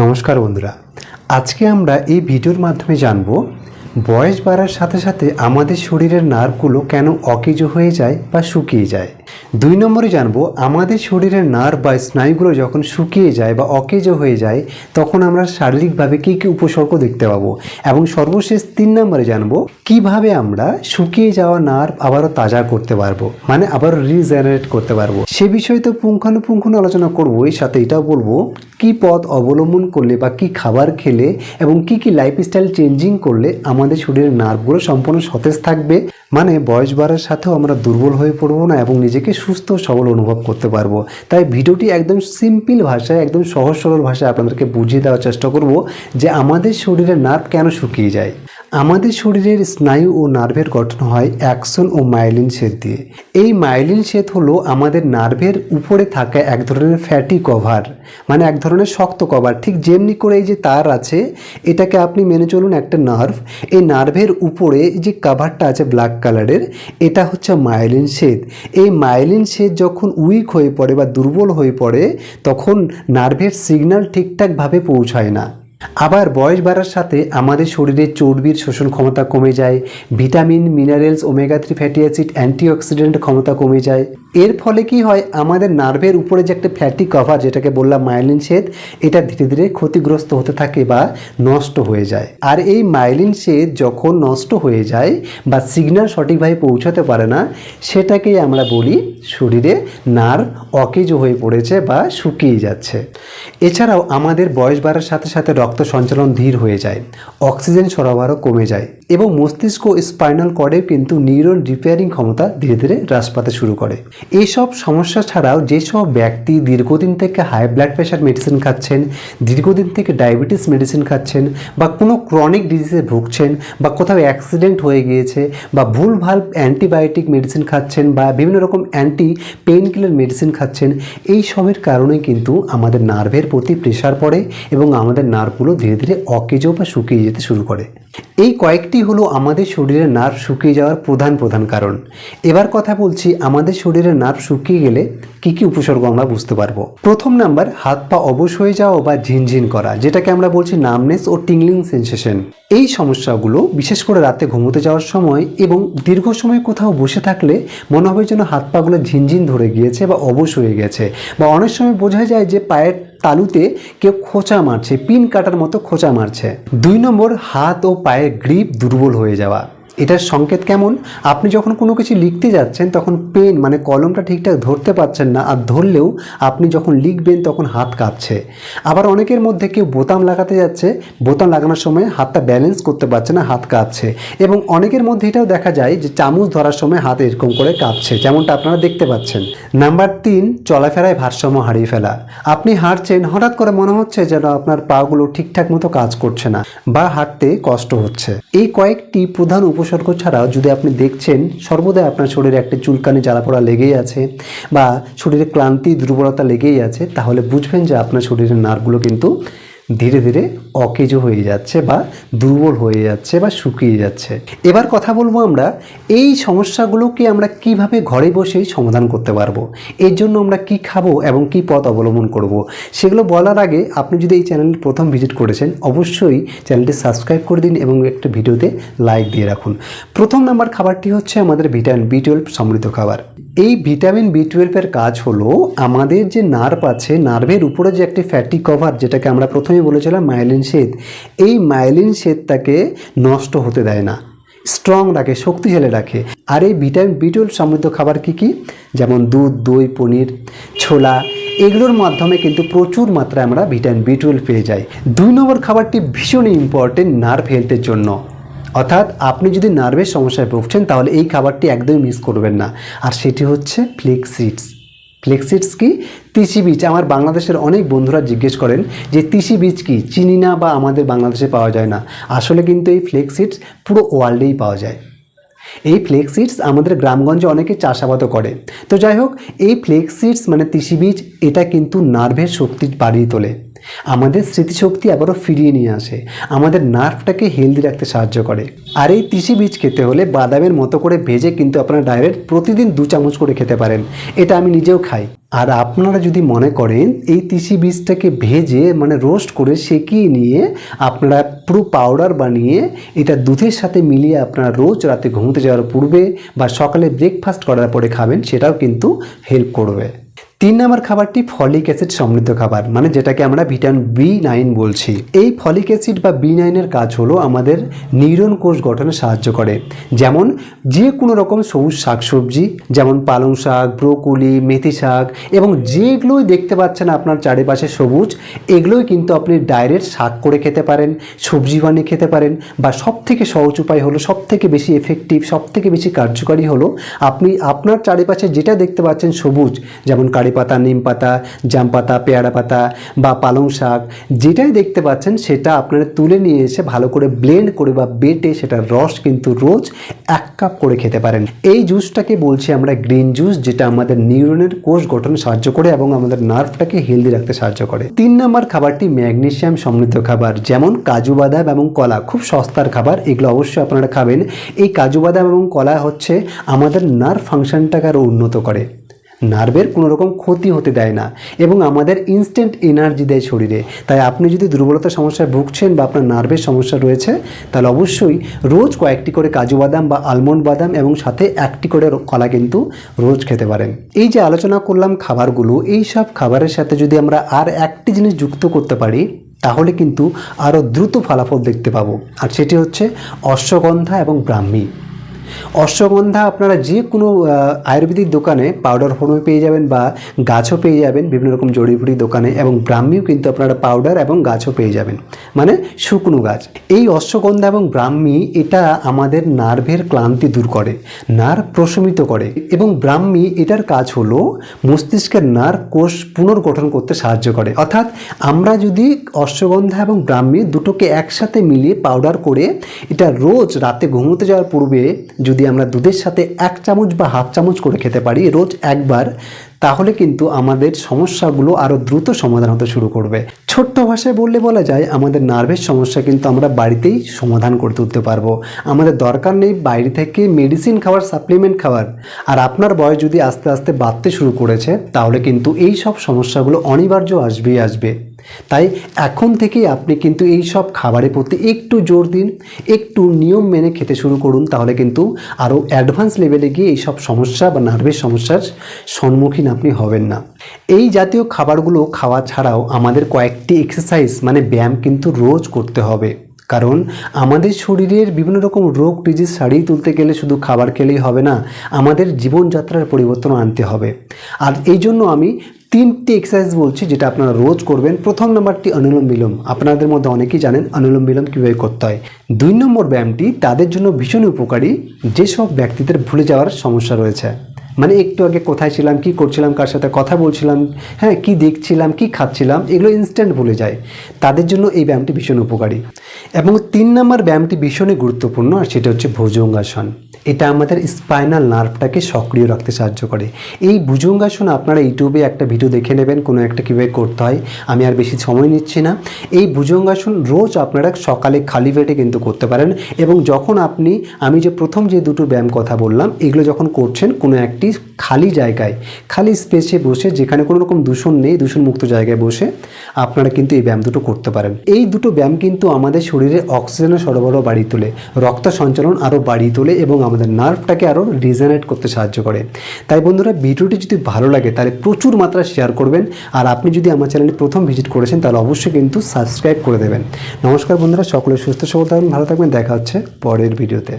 নমস্কার বন্ধুরা। আজকে আমরা এই ভিডিওর মাধ্যমে জানব, বয়স বাড়ার সাথে সাথে আমাদের শরীরের নার্ভগুলো কেন অকেজ হয়ে যায় বা শুকিয়ে যায়? দুই নম্বরে জানব, আমাদের শরীরের নার্ভ বা স্নায়ুগুলো যখন শুকিয়ে যায় বা অকেজ হয়ে যায়, তখন আমরা শারীরিকভাবে কী কী উপসর্গ দেখতে পাবো? এবং সর্বশেষ তিন নম্বরে জানব, কীভাবে আমরা শুকিয়ে যাওয়া নার্ভ আবারও তাজা করতে পারব? মানে আবারও রিজেনারেট করতে পারব? সে বিষয়ে তো পুঙ্খানুপুঙ্খানু আলোচনা করব এর সাথে এটাও বলব, কি পথ অবলম্বন করলে বা কি খাবার খেলে এবং কি কি লাইফস্টাইল চেঞ্জিং করলে আমাদের শরীরের নার্ভগুলো সম্পূর্ণ সতেজ থাকবে? মানে বয়স বাড়ার সাথেও আমরা দুর্বল হয়ে পড়ব না এবং নিজেকে সুস্থ, সবল অনুভব করতে পারব। তাই ভিডিওটি একদম সিম্পল ভাষায়, একদম সহজ, সরল ভাষায় আপনাদেরকে বুঝিয়ে দেওয়ার চেষ্টা করব যে আমাদের শরীরের নার্ভ কেন শুকিয়ে যায়। আমাদের শরীরের স্নায়ু ও নার্ভের গঠন হয় অ্যাকশন ও মাইলিন শ্বেত দিয়ে। এই মাইলিন শ্বেত হলো আমাদের নার্ভের উপরে থাকা এক ধরনের ফ্যাটি কভার মানে এক ধরনের শক্ত কভার ঠিক যেমনি করে এই যে তার আছে, এটাকে আপনি মেনে চলুন একটা নার্ভ এই নার্ভের উপরে যে কাভারটা আছে ব্ল্যাক কালারের এটা হচ্ছে মাইলিন শ্বেত এই মাইলিন শ্বেত যখন উইক হয়ে পড়ে বা দুর্বল হয়ে পড়ে, তখন নার্ভের সিগন্যাল ঠিকঠাকভাবে পৌঁছায় না। আবার বয়স বাড়ার সাথে আমাদের শরীরে চর্বির শোষণ ক্ষমতা কমে যায়, vitamin, minerals, omega three fatty acid, antioxidant ক্ষমতা কমে যায়। এর ফলে কি হয়, আমাদের নার্ভের উপরে যে একটা ফ্যাটি কভার, যেটাকে বললাম মাইলিন শ্বেত এটা ধীরে ধীরে ক্ষতিগ্রস্ত হতে থাকে বা নষ্ট হয়ে যায়। আর এই মাইলিন শ্বেত যখন নষ্ট হয়ে যায় বা সিগন্যাল সঠিকভাবে পৌঁছাতে পারে না, সেটাকেই আমরা বলি শরীরে নার্ভ অকেজ হয়ে পড়েছে বা শুকিয়ে যাচ্ছে। এছাড়াও আমাদের বয়স বাড়ার সাথে সাথে রক্ত সঞ্চালন ধীর হয়ে যায়, অক্সিজেন সরবরাহ কমে যায় এবং মস্তিষ্ক স্পাইনাল কর্ডের কিন্তু নিউরন রিপেয়ারিং ক্ষমতা ধীরে ধীরে হ্রাস পাতে শুরু করে। এইসব সমস্যা ছাড়াও যেসব ব্যক্তি দীর্ঘদিন থেকে হাই ব্লাড প্রেশার মেডিসিন খাচ্ছেন, দীর্ঘদিন থেকে ডায়াবেটিস মেডিসিন খাচ্ছেন বা কোনো ক্রনিক ডিজিজে ভুগছেন বা কোথাও অ্যাক্সিডেন্ট হয়ে গিয়েছে বা ভুলভাল অ্যান্টিবায়োটিক মেডিসিন খাচ্ছেন বা বিভিন্ন রকম অ্যান্টি পেইন কিলার মেডিসিন খাচ্ছেন, এই সবের কারণে কিন্তু আমাদের নার্ভের প্রতি প্রেশার পড়ে এবং আমাদের নার্ভগুলো ধীরে ধীরে অকেজো বা শুকিয়ে যেতে শুরু করে। এই কয়েকটি হলো আমাদের শরীরের নার্ভ শুকিয়ে যাওয়ার প্রধান প্রধান কারণ। এবার কথা বলছি আমাদের শরীরের নার্ভ শুকিয়ে গেলে কি কি উপসর্গ আমরা বুঝতে পারব। প্রথম নাম্বার, হাত পা অবশ হয়ে যাওয়া বা ঝিনঝিন করা, যেটাকে আমরা বলছি নামনেস ও টিংলিং সেন্সেশন এই সমস্যাগুলো বিশেষ করে রাতে ঘুমোতে যাওয়ার সময় এবং দীর্ঘ সময় কোথাও বসে থাকলে মনে হবে যেন হাত পাগুলো ঝিনঝিন ধরে গিয়েছে বা অবশ হয়ে গেছে বা অনেক সময় বোঝা যায় যে পায়ের তালুতে কেউ খোঁচা মারছে, পিন কাটার মতো খোঁচা মারছে। দুই নম্বর, হাত ও পায়ের গ্রিপ দুর্বল হয়ে যাওয়া। এটার সংকেত কেমন? আপনি যখন কোনো কিছু লিখতে যাচ্ছেন, তখন পেন মানে কলমটা ঠিকঠাক ধরতে পারছেন না, আর ধরলেও আপনি যখন লিখবেন, তখন হাত কাঁপছে। আবার অনেকের মধ্যে কেউ বোতাম লাগাতে যাচ্ছে, বোতাম লাগানোর সময় হাতটা ব্যালেন্স করতে পারছে না, হাত কাঁপছে। এবং অনেকের মধ্যে এটাও দেখা যায় যে চামচ ধরার সময় হাত এরকম করে কাঁপছে, যেমনটা আপনারা দেখতে পাচ্ছেন। নাম্বার তিন, চলাফেরায় ভারসাম্য হারিয়ে ফেলা। আপনি হাঁটছেন, হঠাৎ করে মনে হচ্ছে যেন আপনার পাগুলো ঠিকঠাক মতো কাজ করছে না, বা হাঁটতে কষ্ট হচ্ছে। এই কয়েকটি প্রধান উপসর্গ ছাড়াও যদি আপনি দেখছেন সর্বদাই আপনার শরীরে একটা চুলকানি জ্বালা জ্বালাপোড়া লেগেই আছে বা শরীরে ক্লান্তি, দুর্বলতা লেগেই আছে, তাহলে বুঝবেন যে আপনার শরীরের নার্ভগুলো কিন্তু ধীরে ধীরে অকেজ হয়ে যাচ্ছে বা দুর্বল হয়ে যাচ্ছে বা শুকিয়ে যাচ্ছে। এবার কথা বলব আমরা, এই সমস্যাগুলোকে আমরা কীভাবে ঘরে বসেই সমাধান করতে পারব? এর জন্য আমরা কি খাব এবং কি পথ অবলম্বন করব। সেগুলো বলার আগে আপনি যদি এই চ্যানেল প্রথম ভিজিট করেছেন, অবশ্যই চ্যানেলটি সাবস্ক্রাইব করে দিন এবং একটা ভিডিওতে লাইক দিয়ে রাখুন। প্রথম নাম্বার খাবারটি হচ্ছে আমাদের ভিটামিন বি টুয়েলভ সমৃদ্ধ খাবার। এই ভিটামিন বি টুয়েলভের কাজ হলো আমাদের যে নার্ভ আছে নার্ভের উপরে যে একটি ফ্যাটি কভার যেটাকে আমরা প্রথমে বলেছিলাম মাইলিন শ্বেত এই মাইলিন শ্বেতটাকে নষ্ট হতে দেয় না। স্ট্রং রাখে, শক্তিশালী রাখে। আর এই ভিটামিন বি টুয়েলভ সমৃদ্ধ খাবার কী কী? যেমন দুধ, দই, পনির, ছোলা, এগুলোর মাধ্যমে কিন্তু প্রচুর মাত্রায় আমরা ভিটামিন বি টুয়েলভ পেয়ে যাই। দুই নম্বর খাবারটি ভীষণই ইম্পর্টেন্ট নার্ভ হেলথের জন্য। অর্থাৎ আপনি যদি নার্ভের সমস্যায় ভুগছেন, তাহলে এই খাবারটি একদমই মিস করবেন না। আর সেটি হচ্ছে ফ্লেক্স সিডস ফ্লেক্স সিডস কি? তিসি বীজ। আমার বাংলাদেশের অনেক বন্ধুরা জিজ্ঞেস করেন যে, তিসি বীজ কি? চিনি না বা আমাদের বাংলাদেশে পাওয়া যায় না। আসলে কিন্তু এই ফ্লেক্স সিডস পুরো ওয়ার্ল্ডেই পাওয়া যায়। এই ফ্লেক্স সিডস আমাদের গ্রামগঞ্জে অনেকে চাষাবাদও করে। তো যাই হোক, এই ফ্লেক্স সিডস মানে তিসি বীজ, এটা কিন্তু নার্ভের শক্তি বাড়িয়ে তোলে। আমাদের স্মৃতিশক্তি আবারও ফিরিয়ে নিয়ে আসে। আমাদের নার্ভটাকে হেলদি রাখতে সাহায্য করে। আর এই তিসি বীজ খেতে হলে বাদামের মতো করে ভেজে কিন্তু আপনারা ডাইরেক্ট প্রতিদিন দু চামচ করে খেতে পারেন। এটা আমি নিজেও খাই। আর আপনারা যদি মনে করেন এই তিসি বীজটাকে ভেজে মানে রোস্ট করে সেকিয়ে নিয়ে আপনারা পুরো পাউডার বানিয়ে এটা দুধের সাথে মিলিয়ে আপনারা রোজ রাতে ঘুমোতে যাওয়ার পূর্বে বা সকালে ব্রেকফাস্ট করার পরে খাবেন, সেটাও কিন্তু হেল্প করবে। তিন নম্বর খাবারটি ফলিক অ্যাসিড সমৃদ্ধ খাবার মানে যেটাকে আমরা ভিটামিন বি নাইন বলছি। এই ফলিক অ্যাসিড বা বি নাইনের কাজ হলো আমাদের নিউরন কোষ গঠনে সাহায্য করে। যেমন যে কোনো রকম সবুজ শাকসবজি, যেমন পালং শাক, ব্রোকলি, মেথি শাক, এবং যেগুলোই দেখতে পাচ্ছেন আপনার চারিপাশে সবুজ, এগুলোই কিন্তু আপনি ডাইরেক্ট শাক করে খেতে পারেন, সবজি বানিয়ে খেতে পারেন, বা সব থেকে সহজ উপায় হলো সব থেকে বেশি এফেক্টিভ সব থেকে বেশি কার্যকারী হলো, আপনি আপনার চারিপাশে যেটা দেখতে পাচ্ছেন সবুজ, যেমন কারি পাতা, নিম পাতা, জাম পাতা, পেয়ারা পাতা বা পালং শাক, যেটাই দেখতে পাচ্ছেন সেটা আপনারা তুলে নিয়ে এসে ভালো করে ব্লেন্ড করে বা বেটে সেটার রস কিন্তু রোজ এক কাপ করে খেতে পারেন। এই জুসটাকে বলছি আমরা গ্রিন জুস যেটা আমাদের নিউরনের কোষ গঠনে সাহায্য করে এবং আমাদের নার্ভটাকে হেলদি রাখতে সাহায্য করে। তিন নম্বর খাবারটি ম্যাগনেশিয়াম সমৃদ্ধ খাবার, যেমন কাজু বাদাম এবং কলা, খুব সস্তার খাবার, এগুলো অবশ্যই আপনারা খাবেন। এই কাজু বাদাম এবং কলা হচ্ছে আমাদের নার্ভ ফাংশনটাকে আরও উন্নত করে। নার্ভের কোনো রকম ক্ষতি হতে দেয় না এবং আমাদের ইনস্ট্যান্ট এনার্জি দেয় শরীরে। তাই আপনি যদি দুর্বলতার সমস্যায় ভুগছেন বা আপনার নার্ভের সমস্যা রয়েছে, তাহলে অবশ্যই রোজ কয়েকটি করে কাজু বাদাম বা আলমন্ড বাদাম এবং সাথে একটি করে কলা কিন্তু রোজ খেতে পারেন। এই যে আলোচনা করলাম খাবারগুলো, এই সব খাবারের সাথে যদি আমরা আর একটি জিনিস যুক্ত করতে পারি, তাহলে কিন্তু আরও দ্রুত ফলাফল দেখতে পাবো। আর সেটি হচ্ছে অশ্বগন্ধা এবং ব্রাহ্মী। অশ্বগন্ধা আপনারা যে কোনো আয়ুর্বেদিক দোকানে পাউডার ফর্মে পেয়ে যাবেন বা গাছও পেয়ে যাবেন, বিভিন্ন রকম জড়িবুটি দোকানে এবং ব্রাহ্মীও কিন্তু আপনারা পাউডার এবং গাছও পেয়ে যাবেন। মানে শুকনো গাছ। এই অশ্বগন্ধা এবং ব্রাহ্মী, এটা আমাদের নার্ভের ক্লান্তি দূর করে, নার্ভ প্রশমিত করে এবং ব্রাহ্মী এটার কাজ হলো মস্তিষ্কের নার্ভ কোষ পুনর্গঠন করতে সাহায্য করে। অর্থাৎ আমরা যদি অশ্বগন্ধা এবং ব্রাহ্মী দুটোকে একসাথে মিলিয়ে পাউডার করে, এটা রোজ রাতে ঘুমোতে যাওয়ার পূর্বে যদি আমরা দুধের সাথে এক চামচ বা হাফ চামচ করে খেতে পারি রোজ একবার, তাহলে কিন্তু আমাদের সমস্যাগুলো আরও দ্রুত সমাধান হতে শুরু করবে। ছোট্ট ভাষায় বললে বলা যায়, আমাদের নার্ভের সমস্যা কিন্তু আমরা বাড়িতেই সমাধান করে তুলতে পারব। আমাদের দরকার নেই বাইরে থেকে মেডিসিন খাওয়ার সাপ্লিমেন্ট খাওয়ার। আর আপনার বয়স যদি আস্তে আস্তে বাড়তে শুরু করেছে, তাহলে কিন্তু এই সব সমস্যাগুলো অনিবার্য আসবেই আসবে। তাই এখন থেকেই আপনি কিন্তু এই সব খাবারের প্রতি একটু জোর দিন, একটু নিয়ম মেনে খেতে শুরু করুন, তাহলে কিন্তু আরও অ্যাডভান্স লেভেলে গিয়ে এই সব সমস্যা বা নার্ভের সমস্যার সম্মুখীন আপনি হবেন না। এই জাতীয় খাবারগুলো খাওয়া ছাড়াও আমাদের কয়েকটি এক্সারসাইজ মানে ব্যায়াম কিন্তু রোজ করতে হবে। কারণ আমাদের শরীরের বিভিন্ন রকম রোগ ডিজিজ সারিয়ে তুলতে গেলে শুধু খাবার খেলেই হবে না, আমাদের জীবনযাত্রার পরিবর্তন আনতে হবে। আর এই জন্য আমি তিনটি এক্সারসাইজ বলছি যেটা আপনারা রোজ করবেন। প্রথম নম্বরটি অনুলোম বিলোম। আপনাদের মধ্যে অনেকেই জানেন অনুলোম বিলোম কীভাবে করতে হয়। দুই নম্বর ব্যায়ামটি তাদের জন্য ভীষণ উপকারী যেসব ব্যক্তিদের ভুলে যাওয়ার সমস্যা রয়েছে। মানে একটু আগে কোথায় ছিলাম, কি করছিলাম, কার সাথে কথা বলছিলাম হ্যাঁ কি দেখছিলাম, কি খাচ্ছিলাম, এগুলো ইনস্ট্যান্ট ভুলে যায়। তাদের জন্য এই ব্যায়ামটি ভীষণ উপকারী। এবং তিন নম্বর ব্যায়ামটি ভীষণই গুরুত্বপূর্ণ, আর সেটা হচ্ছে ভুজঙ্গাসন। এটা আমাদের স্পাইনাল নার্ভটাকে সক্রিয় রাখতে সাহায্য করে। এই ভুজঙ্গাসন আপনারা ইউটিউবে একটা ভিডিও দেখে নেবেন, কোনো একটা কীভাবে করতে হয়, আমি আর বেশি সময় নিচ্ছি না। এই ভুজঙ্গাসন রোজ আপনারা সকালে খালি পেটে কিন্তু করতে পারেন এবং যখন আপনি, আমি যে প্রথম যে দুটো ব্যায়াম কথা বললাম, এগুলো যখন করছেন, কোনো একটি খালি জায়গায়, খালি স্পেসে বসে, যেখানে কোনো রকম দূষণ নেই, দূষণমুক্ত জায়গায় বসে, আপনারা কিন্তু এই ব্যায়াম দুটো করতে পারেন। এই দুটো ব্যায়াম কিন্তু আমাদের শরীরে অক্সিজেনের সরবরাহ বাড়িয়ে তোলে, রক্ত সঞ্চালন আরও বাড়িয়ে তোলে এবং আমাদের নার্ভটাকে আরও রিজেনারেট করতে সাহায্য করে। তাই বন্ধুরা, ভিডিওটি যদি ভালো লাগে তাহলে প্রচুর মাত্রায় শেয়ার করবেন। আর আপনি যদি আমার চ্যানেলে প্রথম ভিজিট করেছেন তাহলে অবশ্যই কিন্তু সাবস্ক্রাইব করে দেবেন। নমস্কার বন্ধুরা, সকলে সুস্থ সবল থাকবেন ভালো থাকবেন। দেখা হচ্ছে পরের ভিডিওতে